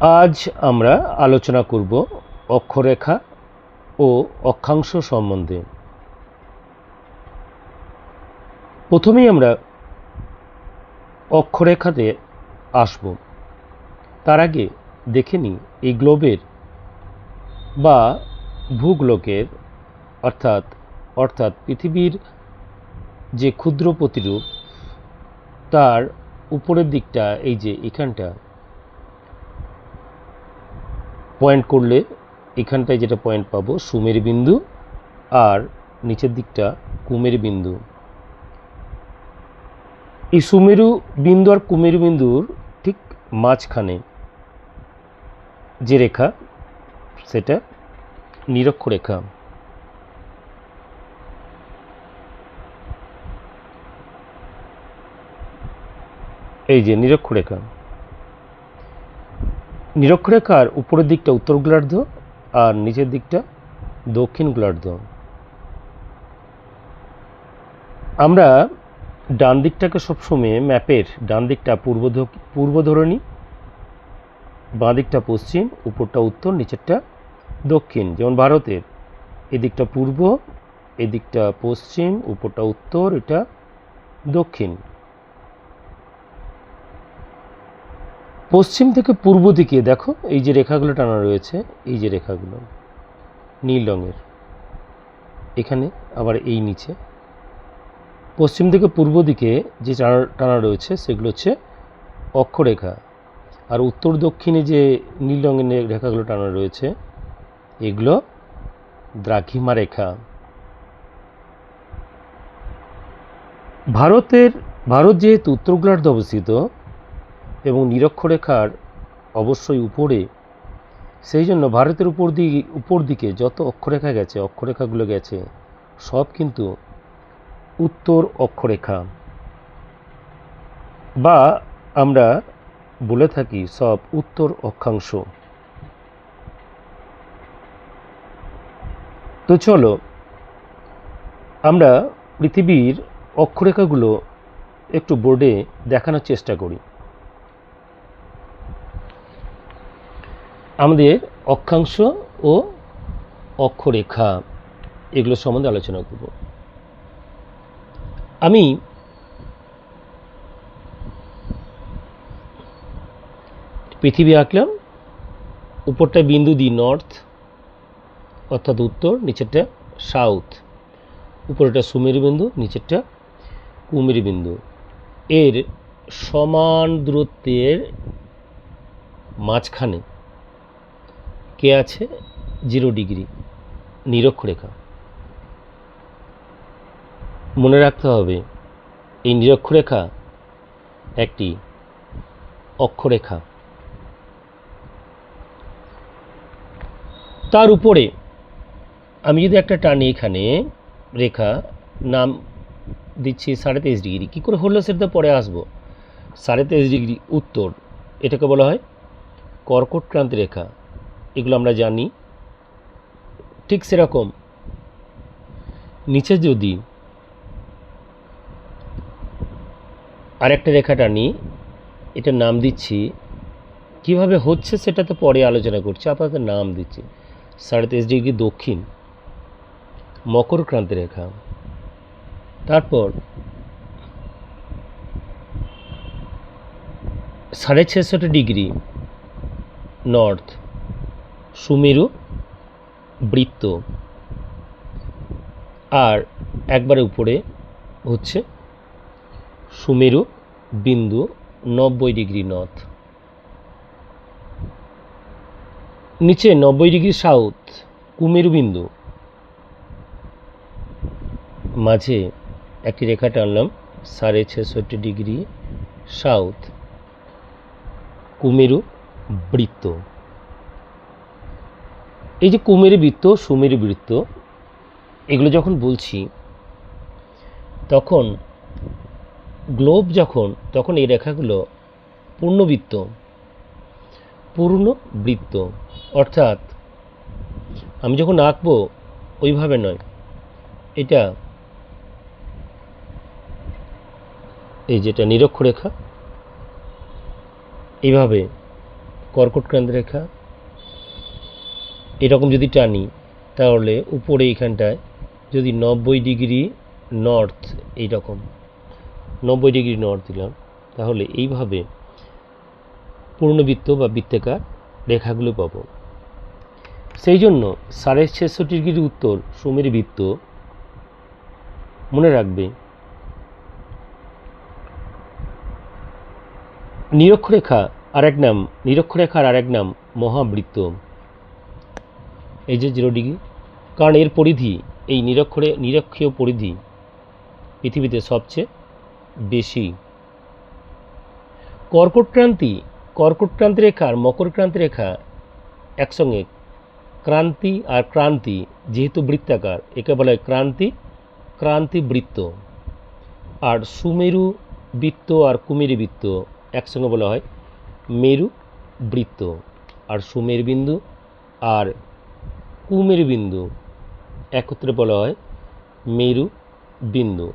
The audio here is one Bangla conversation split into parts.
আজ আমরা আলোচনা করব অক্ষরেখা ও অক্ষাংশ সম্বন্ধে। প্রথমেই আমরা অক্ষরেখাতে আসব। তার আগে দেখে নিই এই গ্লোবের বা ভূগোলকের অর্থাৎ অর্থাৎ পৃথিবীর যে ক্ষুদ্র প্রতিরূপ, তার উপরের দিকটা, এই যে এখানটা পয়েন্ট করলে এখানটায় যেটা পয়েন্ট পাবো, সুমের বিন্দু আর নিচের দিকটা কুমের বিন্দু। এই সুমেরু বিন্দু আর কুমেরু বিন্দুর ঠিক মাঝখানে যে রেখা, সেটা নিরক্ষরেখা এই যে নিরক্ষরেখা নিরক্ষরেখার উপরের দিকটা উত্তর গোলার্ধ আর নিচের দিকটা দক্ষিণ গোলার্ধ। আমরা ডান দিকটাকে সবসময় ম্যাপের ডান দিকটা পূর্ব পূর্ব ধরে নিই বাঁ দিকটা পশ্চিম, উপরটা উত্তর, নিচেরটা দক্ষিণ। যেমন ভারতের এদিকটা পূর্ব এদিকটা পশ্চিম, উপরটা উত্তর, এটা দক্ষিণ। পশ্চিম থেকে পূর্ব দিকে, দেখো, এই যে রেখাগুলো টানা রয়েছে, এই যে রেখাগুলো, নীল রঙের, এখানে, আবার এই নিচে। পশ্চিম থেকে পূর্ব দিকে যে টানা টানা রয়েছে, সেগুলো হচ্ছে অক্ষরেখা। আর উত্তর দক্ষিণে যে নীল রঙের রেখাগুলো টানা রয়েছে, এগুলো দ্রাঘিমা রেখা। ভারতের, ভারত যেহেতু উত্তর গোলার্ধে অবস্থিত এবং নিরক্ষরেখার অবশ্যই উপরে। সেই জন্য ভারতের উপর দিকে উপর দিকে যত অক্ষরেখা গেছে, অক্ষরেখাগুলো গেছে, সব কিন্তু উত্তর অক্ষরেখা। বা আমরা বলে থাকি সব উত্তর অক্ষাংশ। তো চলো, আমরা পৃথিবীর অক্ষরেখাগুলো একটু বোর্ডে দেখানোর চেষ্টা করি। আমাদের অক্ষাংশ ও অক্ষরেখা, এগুলো সম্বন্ধে আলোচনা করব। আমি পৃথিবী আঁকলাম, উপরটা বিন্দু দিই নর্থ অর্থাৎ উত্তর, নিচেরটা সাউথ উপরেটা সুমেরু বিন্দু, নিচেরটা কুমেরু বিন্দু। এর সমান দূরত্বের মাঝখানে কে আছে? Zero degree. নিরক্ষরেখা মনে রাখতে হবে, এই নিরক্ষরেখা একটি অক্ষরেখা। তার উপরে আমি যদি একটা টানি এখানে, রেখা, নাম দিচ্ছি সাড়ে তেইশ ডিগ্রি, কী করে হলো সেটা পরে আসব। সাড়ে তেইশ ডিগ্রি উত্তর, এটাকে বলা হয় কর্কট ক্রান্তি রেখা। এগুলো আমরা জানি। ঠিক সেরকম। নিচে যদি আরেকটা রেখা টানি এটা নাম দিচ্ছি। কীভাবে হচ্ছে সেটা তো পরে আলোচনা করছি, আপাতত নাম দিচ্ছি। সাড়ে তেইশ ডিগ্রি দক্ষিণ মকর ক্রান্তি রেখা। তারপর সাড়ে ছেষট্টি ডিগ্রি নর্থ সুমেরু বৃত্ত। আর একবারে উপরে হচ্ছে সুমেরু বিন্দু নব্বই ডিগ্রি নর্থ। নিচে নব্বই ডিগ্রি সাউথ, কুমেরু বিন্দু। মাঝে একটি রেখা টানলাম, সাড়ে ছেষট্টি ডিগ্রি সাউথ, কুমেরু বৃত্ত। এই যে কুমেরু বৃত্ত, সুমেরু বৃত্ত, এগুলো যখন বলছি, তখন গ্লোব যখন, তখন এই রেখাগুলো পূর্ণবৃত্ত পূর্ণ বৃত্ত অর্থাৎ আমি যখন আঁকবো, ওইভাবে নয়। এটা এই যেটা নিরক্ষরেখা এইভাবে কর্কটক্রান্ত রেখা এরকম যদি টানি, তাহলে উপরে এখানটায় যদি নব্বই ডিগ্রি নর্থ এইরকম, নব্বই ডিগ্রি নর্থ দিলাম, তাহলে এইভাবে পূর্ণবৃত্ত বা বৃত্তাকার রেখাগুলো পাব। সেই জন্য সাড়ে ছেষট্টি ডিগ্রি উত্তর সুমের বৃত্ত মনে রাখবে। নিরক্ষরেখা আর এক নাম, নিরক্ষরেখার আর এক নাম মহাবৃত্ত। এই যে জিরো ডিগ্রি। কারণ এর পরিধি, এই নিরক্ষরে, নিরক্ষীয় পরিধি পৃথিবীতে সবচেয়ে বেশি। কর্কটক্রান্তি কর্কটক্রান্তি রেখা আর মকরক্রান্তি রেখা একসঙ্গে। ক্রান্তি আর ক্রান্তি যেহেতু বৃত্তাকার, একে বলা হয় ক্রান্তি ক্রান্তি বৃত্ত আর সুমেরু বৃত্ত আর কুমেরু বৃত্ত একসঙ্গে বলা হয় মেরু বৃত্ত আর সুমের বিন্দু আর কুমেরু বিন্দু। একত্রে বলা হয় মেরু বিন্দু।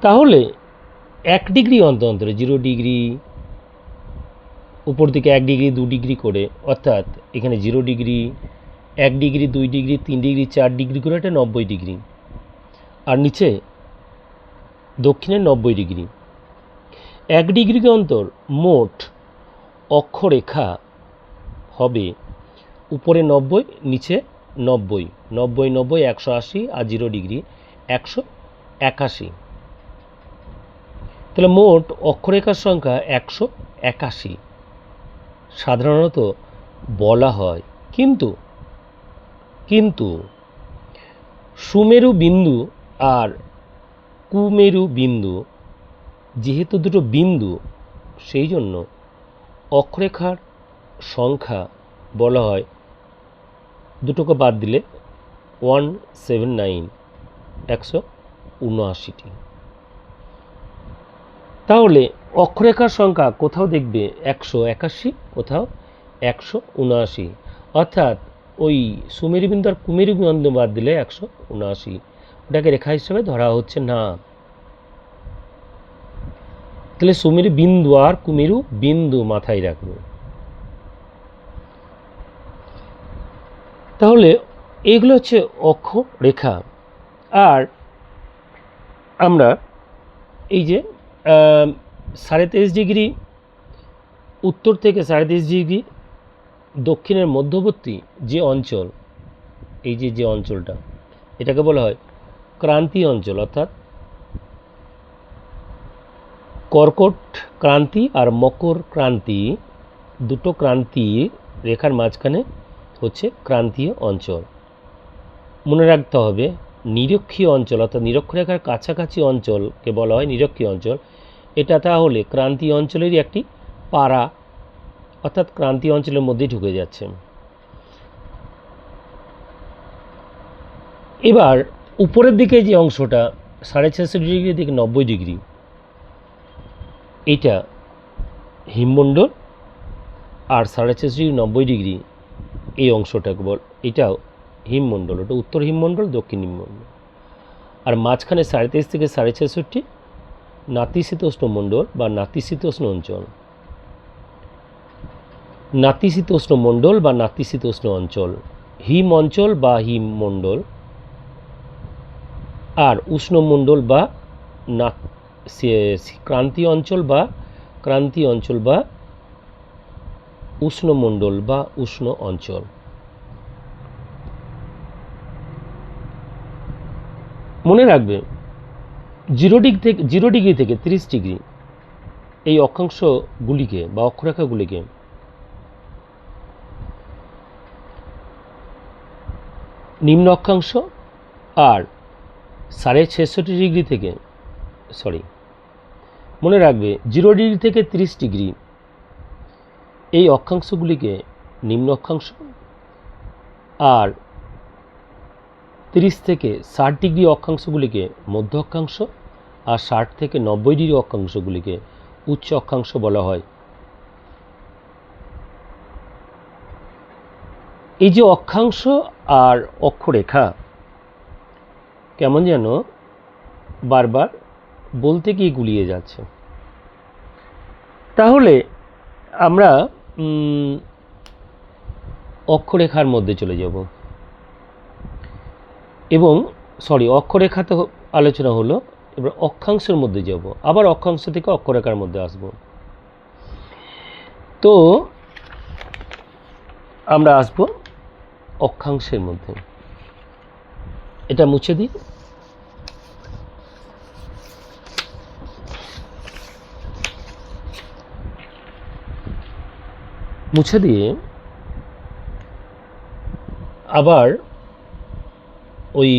তাহলে এক ডিগ্রি অন্তর অন্তরে জিরো ডিগ্রি, উপর দিকে এক ডিগ্রি, দু ডিগ্রি করে, অর্থাৎ এখানে জিরো ডিগ্রি, এক ডিগ্রি, দুই ডিগ্রি, তিন ডিগ্রি, চার ডিগ্রি করে এটা নব্বই ডিগ্রি। আর নিচে দক্ষিণে নব্বই ডিগ্রি। এক ডিগ্রি অন্তর মোট অক্ষরেখা হবে। উপরে নব্বই, নিচে নব্বই। নব্বই নব্বই, একশো আশি আর জিরো ডিগ্রি, একশো একাশি। তাহলে মোট অক্ষরেখার সংখ্যা একশো একাশি। সাধারণত বলা হয়। কিন্তু কিন্তু সুমেরু বিন্দু আর কুমেরু বিন্দু, যেহেতু দুটো বিন্দু, সেই জন্য অক্ষরেখার সংখ্যা বলা হয়, দুটোকে বাদ দিলে ওয়ান সেভেন নাইন একশো উনআশিটি তাহলে অক্ষরেখার সংখ্যা কোথাও দেখবে একশো একাশি, কোথাও একশো উনআশি। অর্থাৎ ওই সুমেরু বিন্দু আর কুমেরু বিন্দু বাদ দিলে একশো উনআশি। ওটাকে রেখা হিসেবে ধরা হচ্ছে না। তাহলে সুমেরু বিন্দু আর কুমেরু বিন্দু মাথায় রাখবে। তাহলে এগুলো হচ্ছে অক্ষ, রেখা। আর আমরা এই যে সাড়ে তেইশ ডিগ্রি উত্তর থেকে সাড়ে তেইশ ডিগ্রি দক্ষিণের মধ্যবর্তী যে অঞ্চল, এই যে যে অঞ্চলটা, এটাকে বলা হয় ক্রান্তি অঞ্চল, অর্থাৎ কর্কট ক্রান্তি আর মকর ক্রান্তি, দুটো ক্রান্তি রেখার মাঝখানে হচ্ছে ক্রান্তীয় অঞ্চল। মনে রাখতে হবে, নিরক্ষীয় অঞ্চল অর্থাৎ নিরক্ষরেখার কাছাকাছি অঞ্চলকে বলা হয় নিরক্ষীয় অঞ্চল। এটা তাহলে ক্রান্তীয় অঞ্চলেরই একটি পাড়া, অর্থাৎ ক্রান্তীয় অঞ্চলের মধ্যেই ঢুকে যাচ্ছে। এবার উপরের দিকে যে অংশটা, সাড়ে ছেষট্টি ডিগ্রি থেকে নব্বই ডিগ্রি, এটা হিমমণ্ডল আর সাড়ে ছেষট্টি নব্বই ডিগ্রি এই অংশটাকে বল এটাও হিমমণ্ডল, ওটা উত্তর হিমমণ্ডল, দক্ষিণ হিমমণ্ডল। আর মাঝখানে সাড়ে তেইশ থেকে সাড়ে ছেষট্টি নাতিশীতোষ্ণ মণ্ডল বা নাতিশীতোষ্ণ অঞ্চল। নাতিশীতোষ্ণ মণ্ডল বা নাতিশীতোষ্ণ অঞ্চল। হিম অঞ্চল বা হিমমণ্ডল আর উষ্ণমণ্ডল বা না ক্রান্তি অঞ্চল বা ক্রান্তি অঞ্চল বা উষ্ণমণ্ডল বা উষ্ণ অঞ্চল। মনে রাখবে, জিরো ডিগ্রি থেকে, জিরো ডিগ্রি থেকে তিরিশ ডিগ্রি এই অক্ষাংশগুলিকে বা অক্ষরেখাগুলিকে নিম্ন অক্ষাংশ আর সাড়ে ছেষট্টি ডিগ্রি থেকে সরি মনে রাখবে, জিরো ডিগ্রি থেকে তিরিশ ডিগ্রি এই অক্ষাংশগুলিকে নিম্ন অক্ষাংশ আর তিরিশ থেকে ষাট ডিগ্রি অক্ষাংশগুলিকে মধ্য অক্ষাংশ আর ষাট থেকে নব্বই ডিগ্রি অক্ষাংশগুলিকে উচ্চ অক্ষাংশ বলা হয়। এই যে অক্ষাংশ আর অক্ষরেখা কেমন যেন বারবার বলতে গিয়ে গুলিয়ে যাচ্ছে। তাহলে আমরা অক্ষরেখার মধ্যে চলে যাব। এবং সরি অক্ষরেখা তো আলোচনা হলো, এবার অক্ষাংশের মধ্যে যাব। আবার অক্ষাংশ থেকে অক্ষরেখার মধ্যে আসব। তো, আমরা আসব অক্ষাংশের মধ্যে। এটা মুছে দিই। মুছে দিয়ে আবার ওই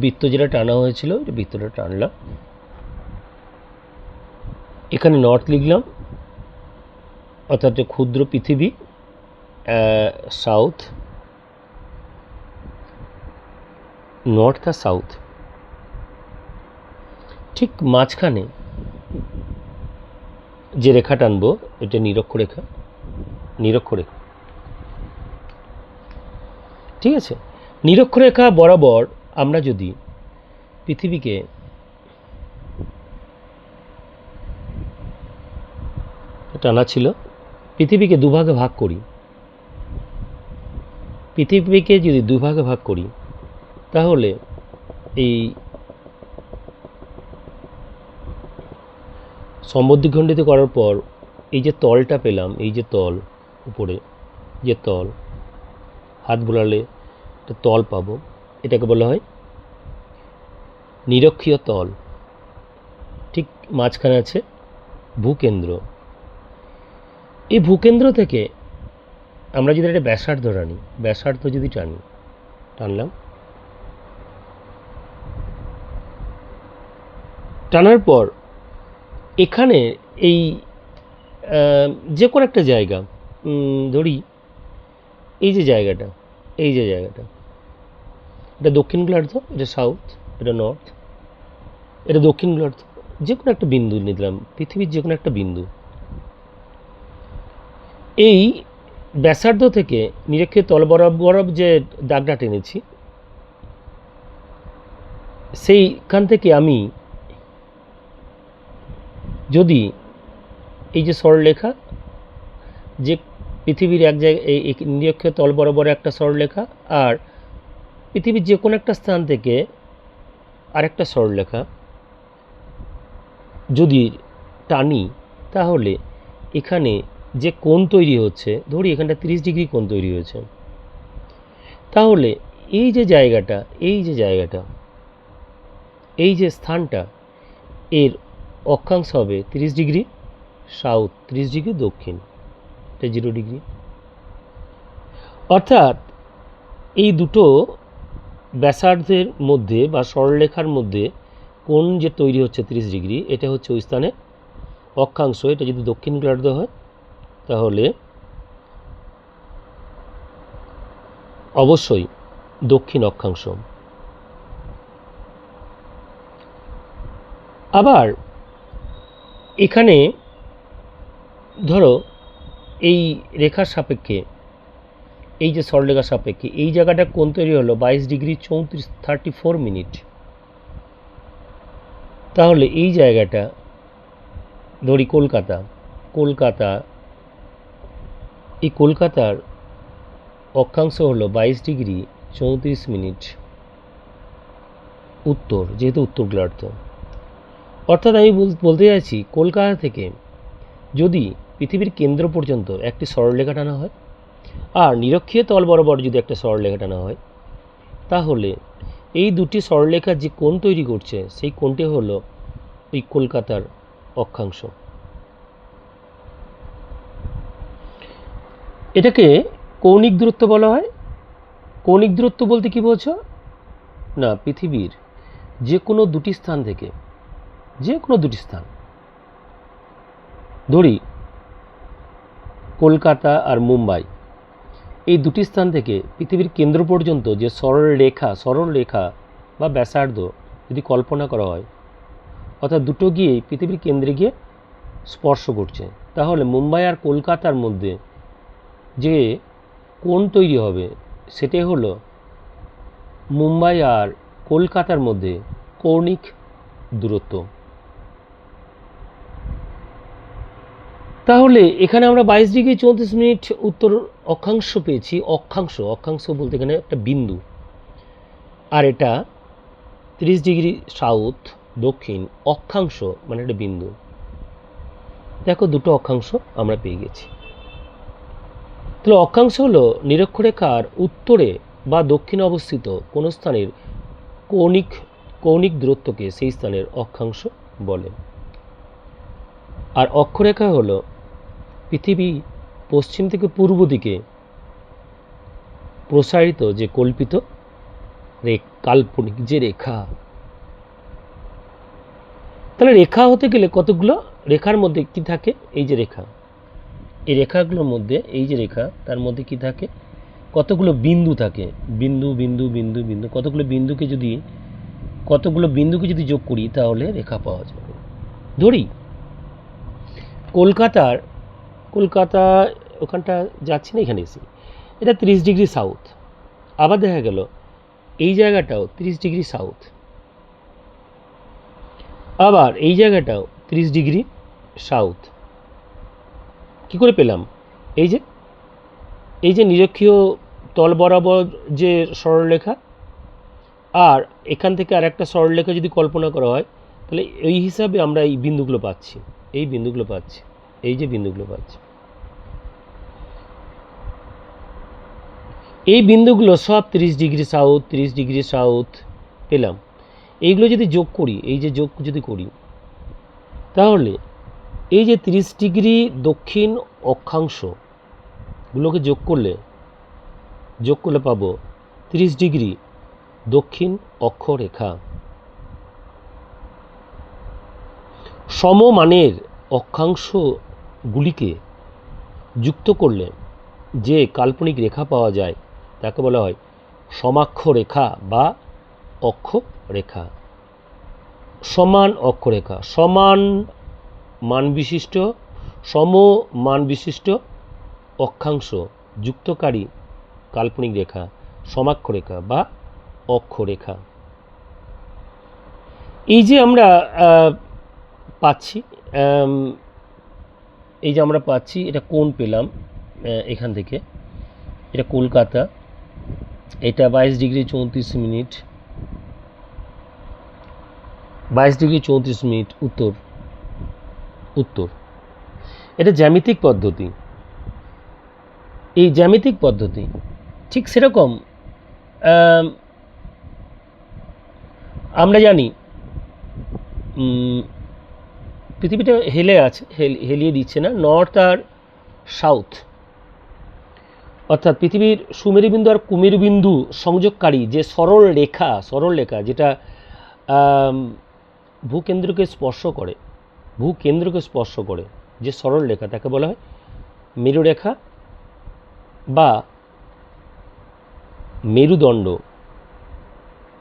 বৃত্ত যেটা টানা হয়েছিল ওই বৃত্তটা টানলাম। এখানে নর্থ লিখলাম, অর্থাৎ যে ক্ষুদ্র পৃথিবী সাউথ নর্থ আর সাউথ ঠিক মাঝখানে যে রেখা টানবো, এটা নিরক্ষরেখা। নিরক্ষরেখা। ঠিক আছে? নিরক্ষরেখা বরাবর আমরা যদি পৃথিবীকে টানা ছিল, পৃথিবীকে দুভাগে ভাগ করি। পৃথিবীকে যদি দুভাগে ভাগ করি, তাহলে এই সম্বদ্ধিখণ্ডিত করার পর এই যে তলটা পেলাম, এই যে তল উপরে যে তল, হাত বোলালে একটা তল পাবো, এটাকে বলা হয় নিরক্ষীয় তল। ঠিক মাঝখানে আছে ভূকেন্দ্র। এই ভূকেন্দ্র থেকে আমরা যদি একটা ব্যাসার্ধ টানি, ব্যাসার্ধ যদি টানি, টানলাম। টানার পর এখানে এই যে কোনো একটা জায়গা ধরি, এই যে জায়গাটা, এই যে জায়গাটা, এটা দক্ষিণ গোলার্ধ, এটা সাউথ এটা নর্থ এটা দক্ষিণ গোলার্ধ যে কোনো একটা বিন্দু নিলাম, পৃথিবীর যে কোনো একটা বিন্দু। এই ব্যাসার্ধ থেকে নিরক্ষে তল বরাবর যে দাগটা টেনেছি, সেইখান থেকে আমি যদি এই যে সরলরেখা যে পৃথিবীর এক জায়গায়, এই নিরক্ষীয় তল বরাবর একটা সরলরেখা আর পৃথিবীর যে কোনো একটা স্থান থেকে আরেকটা সরলরেখা যদি টানি, তাহলে এখানে যে কোণ তৈরি হচ্ছে, ধরি এখানটা তিরিশ ডিগ্রি কোণ তৈরি হয়েছে। তাহলে এই যে জায়গাটা, এই যে জায়গাটা, এই যে স্থানটা, এর অক্ষাংশ হবে তিরিশ ডিগ্রি সাউথ তিরিশ ডিগ্রি দক্ষিণ। এটা জিরো ডিগ্রি অর্থাৎ এই দুটো ব্যাসার্ধের মধ্যে বা সরলরেখার মধ্যে কোন যে তৈরি হচ্ছে তিরিশ ডিগ্রি এটা হচ্ছে ওই স্থানে অক্ষাংশ। এটা যদি দক্ষিণ গোলার্ধ হয়, তাহলে অবশ্যই দক্ষিণ অক্ষাংশ। আবার এখানে ধরো এই রেখার সাপেক্ষে, এই যে সরলরেখার সাপেক্ষে, এই জায়গাটা কোন তৈরি হলো? বাইশ ডিগ্রি চৌত্রিশ থার্টি ফোর মিনিট তাহলে এই জায়গাটা ধরি কলকাতা কলকাতা, এই কলকাতার অক্ষাংশ হলো বাইশ ডিগ্রি চৌত্রিশ মিনিট উত্তর, যেহেতু উত্তর গোলার্ধ। অর্থাৎ আমি বল- বলতে চাইছি কলকাতা থেকে যদি পৃথিবীর কেন্দ্র পর্যন্ত একটি সরলরেখা টানা হয়। আর নিরক্ষীয় তল বরাবর যদি একটা সরলরেখা টানা হয়, তাহলে এই দুটি সরলরেখা যে কোণ তৈরি করছে, সেই কোণটি হলো ওই কলকাতার অক্ষাংশ। এটাকে কৌণিক দূরত্ব বলা হয়। কৌণিক দূরত্ব বলতে কি বোঝো? না, পৃথিবীর যে কোনো দুটি স্থান থেকে যে কোনো দুটি স্থান। ধরি কলকাতা আর মুম্বাই। এই দুটি স্থান থেকে পৃথিবীর কেন্দ্র পর্যন্ত যে সরল রেখা সরল রেখা বা ব্যাসার্ধ যদি কল্পনা করা হয়, অর্থাৎ দুটো গিয়ে পৃথিবীর কেন্দ্রে গিয়ে স্পর্শ করছে, তাহলে মুম্বাই আর কলকাতার মধ্যে যে কোণ তৈরি হবে, সেটাই হলো মুম্বাই আর কলকাতার মধ্যে কৌণিক দূরত্ব। তাহলে এখানে আমরা বাইশ ডিগ্রি চৌত্রিশ মিনিট উত্তর অক্ষাংশ পেয়েছি, অক্ষাংশ অক্ষাংশ বলতে এখানে একটা বিন্দু। আর এটা তিরিশ ডিগ্রি সাউথ দক্ষিণ, অক্ষাংশ মানে একটা বিন্দু। দেখো দুটো অক্ষাংশ আমরা পেয়ে গেছি। তাহলে অক্ষাংশ হলো নিরক্ষরেখার উত্তরে বা দক্ষিণে অবস্থিত কোনো স্থানের কৌণিক কৌণিক দূরত্বকে সেই স্থানের অক্ষাংশ বলে। আর অক্ষরেখা হলো পৃথিবী পশ্চিম থেকে পূর্ব দিকে প্রসারিত যে কল্পিত কাল্পনিক যে রেখা। তাহলে রেখা হতে গেলে কতগুলো? রেখার মধ্যে কি থাকে? এই যে রেখা। এই রেখাগুলোর মধ্যে, এই যে রেখা, তার মধ্যে কি থাকে? কতগুলো বিন্দু থাকে? বিন্দু বিন্দু বিন্দু বিন্দু। কতগুলো বিন্দুকে যদি, কতগুলো বিন্দুকে যদি যোগ করি, তাহলে রেখা পাওয়া যাবে। ধরি, কলকাতার কলকাতা ওখানটা যাচ্ছি না, এখানে এসে এটা তিরিশ ডিগ্রি সাউথ আবার দেখা গেল, এই জায়গাটাও তিরিশ ডিগ্রি সাউথ আবার এই জায়গাটাও তিরিশ ডিগ্রি সাউথ কি করে পেলাম? এই যে এই যে নিরক্ষীয় তল বরাবর যে সরলরেখা, আর এখান থেকে আর একটা সরলরেখা যদি কল্পনা করা হয়, তাহলে এই হিসাবে আমরা এই বিন্দুগুলো পাচ্ছি। এই বিন্দুগুলো পাচ্ছি। এই যে বিন্দুগুলো পাচ্ছি। এই বিন্দুগুলো সব তিরিশ ডিগ্রি সাউথ তিরিশ ডিগ্রি সাউথ পেলাম। এইগুলো যদি যোগ করি, এই যে যোগ যদি করি, তাহলে এই যে তিরিশ ডিগ্রি দক্ষিণ অক্ষাংশগুলোকে যোগ করলে যোগ করলে পাবো তিরিশ ডিগ্রি দক্ষিণ অক্ষরেখা। সমমানের অক্ষাংশগুলিকে যুক্ত করলে যে কাল্পনিক রেখা পাওয়া যায়, তাকে বলা হয় সমাক্ষ রেখা বা অক্ষ রেখা। সমান অক্ষরেখা সমান মান বিশিষ্ট সম মান বিশিষ্ট অক্ষাংশ যুক্তকারী কাল্পনিক রেখা, সমাক্ষ রেখা বা অক্ষরেখা এই যে আমরা পাচ্ছি এই যে আমরা পাচ্ছি, এটা কোন পেলাম? এখান থেকে। এটা কলকাতা। এটা বাইশ ডিগ্রি চৌত্রিশ মিনিট। বাইশ ডিগ্রি চৌত্রিশ মিনিট উত্তর। উত্তর। এটা জ্যামিতিক পদ্ধতি। এই জ্যামিতিক পদ্ধতি ঠিক সেরকম আমরা জানি পৃথিবীটা হেলে আছে হেলিয়ে দিচ্ছে না, নর্থ আর সাউথ। অর্থাৎ পৃথিবীর সুমেরুবিন্দু আর কুমেরুবিন্দু সংযোগকারী যে সরল রেখা সরল রেখা, যেটা ভূকেন্দ্রকে স্পর্শ করে, ভূকেন্দ্রকে স্পর্শ করে, যে সরল রেখা, তাকে বলা হয় মেরুরেখা বা মেরুদণ্ড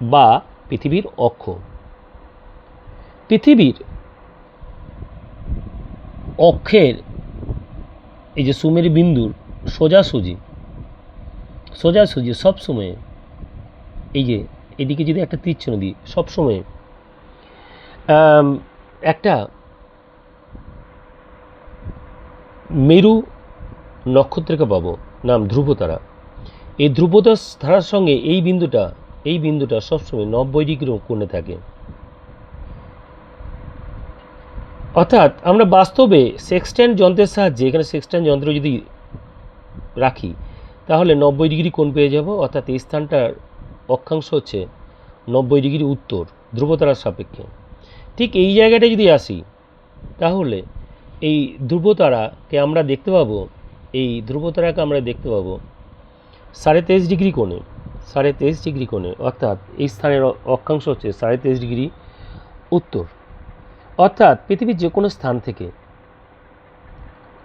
বা পৃথিবীর অক্ষ। পৃথিবীর অক্ষের এই যে সুমেরু বিন্দুর সোজাসুজি সোজাসুজি সবসময় এই যে এদিকে যদি একটা তীর চিহ্ন দিই, সবসময় একটা মেরু নক্ষত্রকে পাবো, নাম ধ্রুবতারা। এই ধ্রুবতার ধারার সঙ্গে এই বিন্দুটা এই বিন্দুটা সবসময় নব্বই ডিগ্রি কোণে থাকে। অর্থাৎ আমরা বাস্তবে সেক্সট্যান্ড যন্ত্রের সাহায্যে, এখানে সেক্সট্যান্ড যন্ত্র যদি রাখি, তাহলে নব্বই ডিগ্রি কোণ পেয়ে যাব, অর্থাৎ এই স্থানটার অক্ষাংশ হচ্ছে নব্বই ডিগ্রি উত্তর, ধ্রুবতারার সাপেক্ষে। ঠিক এই জায়গাটা যদি আসি, তাহলে এই ধ্রুবতারাকে আমরা দেখতে পাবো, এই ধ্রুবতারাকে আমরা দেখতে পাবো সাড়ে তেইশ ডিগ্রি কোণে, সাড়ে তেইশ ডিগ্রি কোণে, অর্থাৎ এই স্থানের অক্ষাংশ হচ্ছে সাড়ে তেইশ ডিগ্রি উত্তর। অর্থাৎ পৃথিবীর যে কোনো স্থান থেকে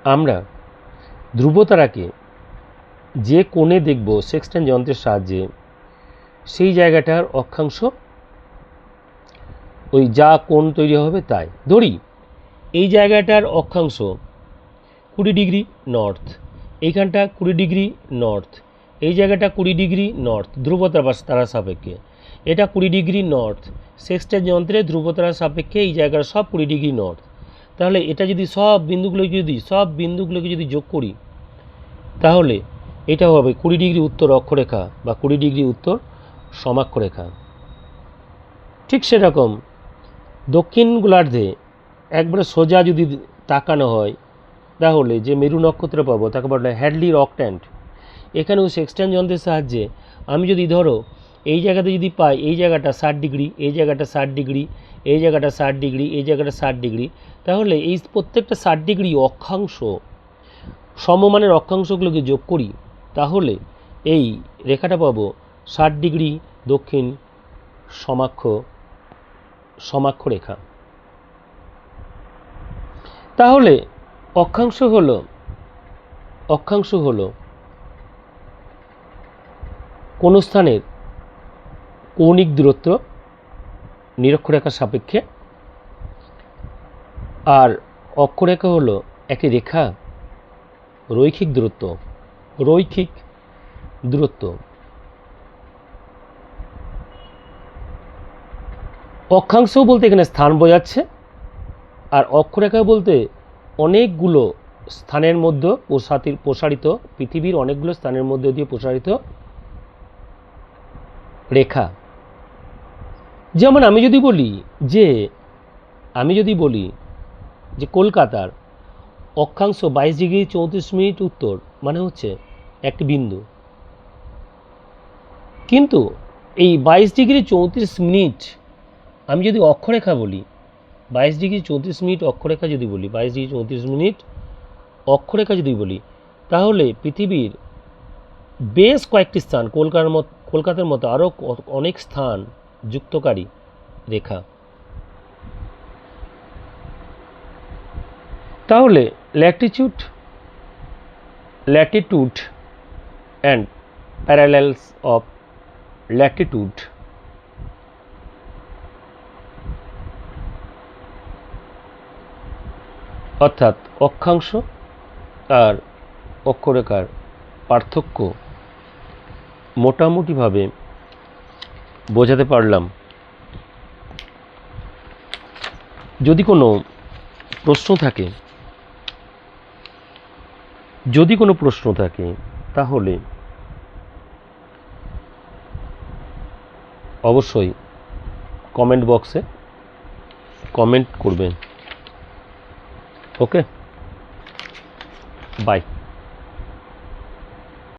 আমরা ধ্রুবতারাকে যে কোণে দেখব সেক্সটেন যন্ত্রের সাহায্যে, সেই জায়গাটার অক্ষাংশ ওই যা কোণ তৈরি হবে তাই। ধরি, এই জায়গাটার অক্ষাংশ কুড়ি ডিগ্রি নর্থ, এইখানটা কুড়ি ডিগ্রি নর্থ, এই জায়গাটা কুড়ি ডিগ্রি নর্থ, ধ্রুবতারা তারা সাপেক্ষে। এটা কুড়ি ডিগ্রি নর্থ। সেক্সটের যন্ত্রে ধ্রুবতারা সাপেক্ষে এই জায়গার সব কুড়ি ডিগ্রি নর্থ। তাহলে এটা যদি সব বিন্দুগুলোকে যদি, সব বিন্দুগুলোকে যদি যোগ করি, তাহলে এটা হবে কুড়ি ডিগ্রি উত্তর অক্ষরেখা বা কুড়ি ডিগ্রি উত্তর সমাক্ষরেখা। ঠিক সেরকম দক্ষিণ গোলার্ধে একবারে সোজা যদি তাকানো হয়, তাহলে যে মেরু নক্ষত্র পাবো, তাকে বলা হয় হ্যাডলি রকট্যান্ট। এখানেও সেক্সট্যান্ট যন্ত্রের সাহায্যে আমি যদি ধরো এই জায়গাতে যদি পাই, এই জায়গাটা ষাট ডিগ্রি, এই জায়গাটা ষাট ডিগ্রি, এই জায়গাটা ষাট ডিগ্রি, এই জায়গাটা ষাট ডিগ্রি, তাহলে এই প্রত্যেকটা ষাট ডিগ্রি অক্ষাংশ, সমমানের অক্ষাংশগুলোকে যোগ করি, তাহলে এই রেখাটা পাবো ষাট ডিগ্রি দক্ষিণ সমাক্ষ সমাক্ষ রেখা। তাহলে অক্ষাংশ হলো অক্ষাংশ হলো কোনো স্থানের কৌণিক দূরত্ব নিরক্ষরেখার সাপেক্ষে। আর অক্ষরেখা হলো একটি রেখা, রৈখিক দূরত্ব রৈখিক দূরত্ব। অক্ষাংশ বলতে এখানে স্থান বোঝাচ্ছে, আর অক্ষরেখা বলতে অনেকগুলো স্থানের মধ্যে প্রসারিত প্রসারিত, পৃথিবীর অনেকগুলো স্থানের মধ্যে দিয়ে প্রসারিত রেখা। যেমন আমি যদি বলি যে, আমি যদি বলি যে কলকাতার অক্ষাংশ বাইশ ডিগ্রি চৌত্রিশ মিনিট উত্তর মানে হচ্ছে একটি বিন্দু। কিন্তু এই বাইশ ডিগ্রি চৌত্রিশ মিনিট আমি যদি অক্ষরেখা বলি, বাইশ ডিগ্রি চৌত্রিশ মিনিট অক্ষরেখা যদি বলি, বাইশ ডিগ্রি চৌত্রিশ মিনিট অক্ষরেখা যদি বলি, তাহলে পৃথিবীর বেশ কয়েকটি স্থান কলকাতার মত, কলকাতার মতো আরও অনেক স্থান যুক্তকারী রেখা। তাহলে latitude latitude and parallels of latitude অর্থাৎ অক্ষাংশ আর অক্ষরেখার পার্থক্য মোটামুটিভাবে বোঝাতে পারলাম। যদি কোনো প্রশ্ন থাকে, যদি কোনো প্রশ্ন থাকে, তাহলে অবশ্যই কমেন্ট বক্সে কমেন্ট করবেন। Okay bye